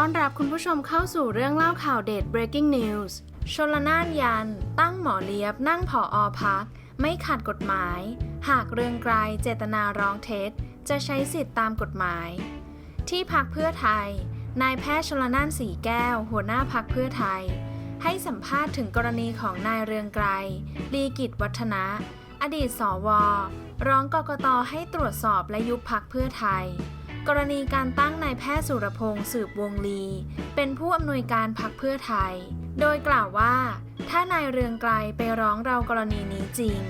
ต้อนรับคุณผู้ชมเข้าสู่เรื่องเล่าข่าวเด็ด breaking news ชลนานยัน ตั้งหมอเลียบนั่งผออพัก ไม่ขัดกฎหมาย หากเรืองไกรเจตนาร้องเท็จ จะใช้สิทธิตามกฎหมาย ที่พักเพื่อไทย นายแพทย์ชลนานสีแก้ว หัวหน้าพักเพื่อไทย ให้สัมภาษณ์ถึงกรณีของนายเรืองไกรลีกิจวัฒนะ อดีตสว ร้องกกตให้ตรวจสอบและยุบพักเพื่อไทย กรณีการตั้งนายแพทย์สุรพงษ์สืบวงลี เป็นผู้อำนวยการพักเพื่อไทย โดยกล่าวว่า ถ้านายเรืองไกรไปร้องเรากรณีนี้จริง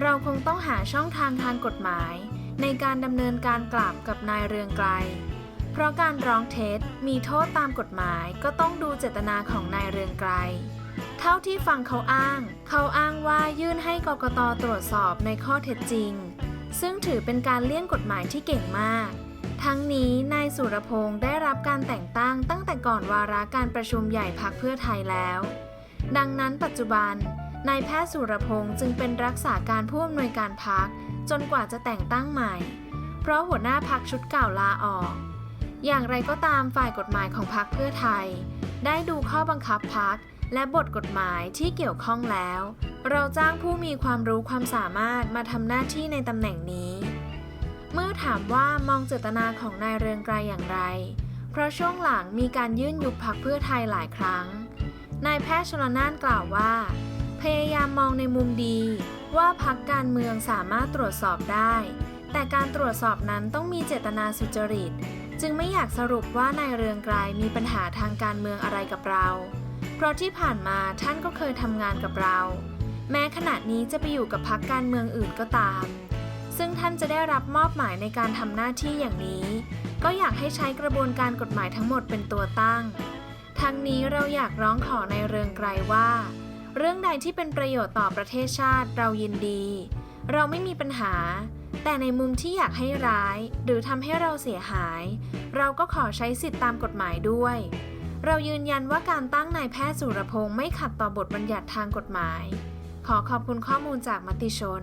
เราคงต้องหาช่องทางทางกฎหมาย ในการดำเนินการกลับกับนายเรืองไกรเพราะการร้องเท็จมีโทษตามกฎหมายก็ต้องดูเจตนาของนายเรืองไกรเท่าที่ฟังเขาอ้าง เขาอ้างว่ายื่นให้กกตตรวจสอบในข้อเท็จจริง ซึ่งถือเป็นการเลี่ยงกฎหมายที่เก่งมาก ทั้งนี้นายสุรพงศ์ได้รับการแต่งตั้งตั้งแต่ก่อนวาระการประชุมใหญ่พักเพื่อไทยแล้ว ดังนั้นปัจจุบันนายแพทย์สุรพงศ์จึงเป็นรักษาการผู้อำนวยการพักจนกว่าจะแต่งตั้งใหม่ เพราะหัวหน้าพักชุดเก่าลาออก อย่างไรก็ตามฝ่ายกฎหมายของพักเพื่อไทย ได้ดูข้อบังคับพักและบทกฎหมายที่เกี่ยวข้องแล้ว เราจ้างผู้มีความรู้ความสามารถมาทำหน้าที่ในตำแหน่งนี้ เมื่อถามว่ามองเจตนาของนายเรืองไกรอย่างไร เพราะช่วงหลังมีการยื่นยุบพักเพื่อไทยหลายครั้ง นายแพทย์ชลนานกล่าวว่า พยายามมองในมุมดีว่าพักการเมืองสามารถตรวจสอบได้ แต่การตรวจสอบนั้นต้องมีเจตนาสุจริต จึงไม่อยากสรุปว่านายเรืองไกรมีปัญหาทางการเมืองอะไรกับเรา เพราะที่ผ่านมาท่านก็เคยทำงานกับเรา แม้ขณะนี้จะไปอยู่กับพักการเมืองอื่นก็ตาม ซึ่งท่านจะได้รับมอบหมายในการทำหน้าที่อย่างนี้ ก็อยากให้ใช้กระบวนการกฎหมายทั้งหมดเป็นตัวตั้ง ทั้งนี้เราอยากร้องขอในเรืองไกรว่า เรื่องใดที่เป็นประโยชน์ต่อประเทศชาติเรายินดี เราไม่มีปัญหา แต่ในมุมที่อยากให้ร้าย หรือทำให้เราเสียหาย เราก็ขอใช้สิทธิตามกฎหมายด้วย เรายืนยันว่าการตั้งนายแพทย์สุรพงศ์ไม่ขัดต่อบทบัญญัติทางกฎหมาย ขอขอบคุณข้อมูลจากมติชน